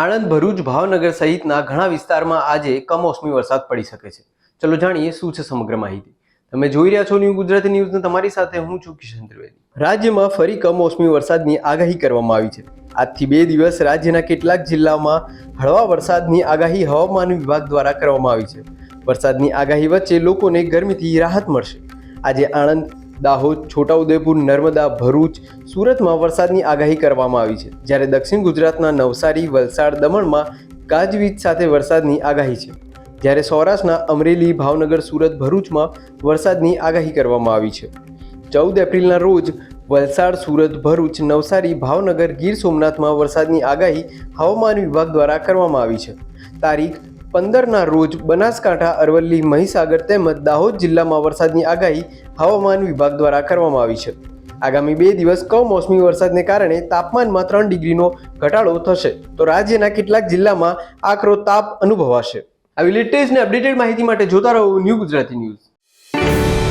આણંદ ભરૂચ ભાવનગર સહિતના ઘણા વિસ્તારમાં આજે કમોસમી વરસાદ પડી શકે છે. ચલો જાણીએ શું છે સમગ્ર માહિતી. તમે જોઈ રહ્યા છો ન્યૂ ગુજરાતી ન્યૂઝને તમારી સાથે હું છું કિશન ત્રિવેદી. રાજ્યમાં ફરી કમોસમી વરસાદની આગાહી કરવામાં આવી છે. આજથી બે દિવસ રાજ્યના કેટલાક જિલ્લામાં હળવા વરસાદની આગાહી હવામાન વિભાગ દ્વારા કરવામાં આવી છે. વરસાદની આગાહી વચ્ચે લોકોને ગરમીથી રાહત મળશે. આજે આણંદ દાહોદ, છોટાઉદેપુર, નર્મદા, ભરૂચ, સુરતમાં વરસાદની આગાહી કરવામાં આવી છે. જ્યારે દક્ષિણ ગુજરાતના નવસારી, વલસાડ, દમણમાં ગાજવીજ સાથે વરસાદની આગાહી છે. જ્યારે સૌરાષ્ટ્રના અમરેલી, ભાવનગર, સુરત, ભરૂચમાં વરસાદની આગાહી કરવામાં આવી છે. ચૌદ એપ્રિલના રોજ વલસાડ, સુરત, ભરૂચ, નવસારી, ભાવનગર, ગીર સોમનાથમાં વરસાદની આગાહી હવામાન વિભાગ દ્વારા કરવામાં આવી છે. તારીખ પંદરના રોજ બનાસકાંઠા, અરવલ્લી, મહીસાગર તેમજ દાહોદ જિલ્લામાં વરસાદની આગાહી હવામાન વિભાગ દ્વારા કરવામાં આવી છે. આગામી બે દિવસ કમોસમી વરસાદને કારણે તાપમાનમાં ત્રણ ડિગ્રીનો ઘટાડો થશે. તો રાજ્યના કેટલાક જિલ્લામાં આકરો તાપ અનુભવાશે. આવી લેટેસ્ટ અપડેટેડ માહિતી માટે જોતા રહો ન્યૂ ગુજરાતી ન્યૂઝ.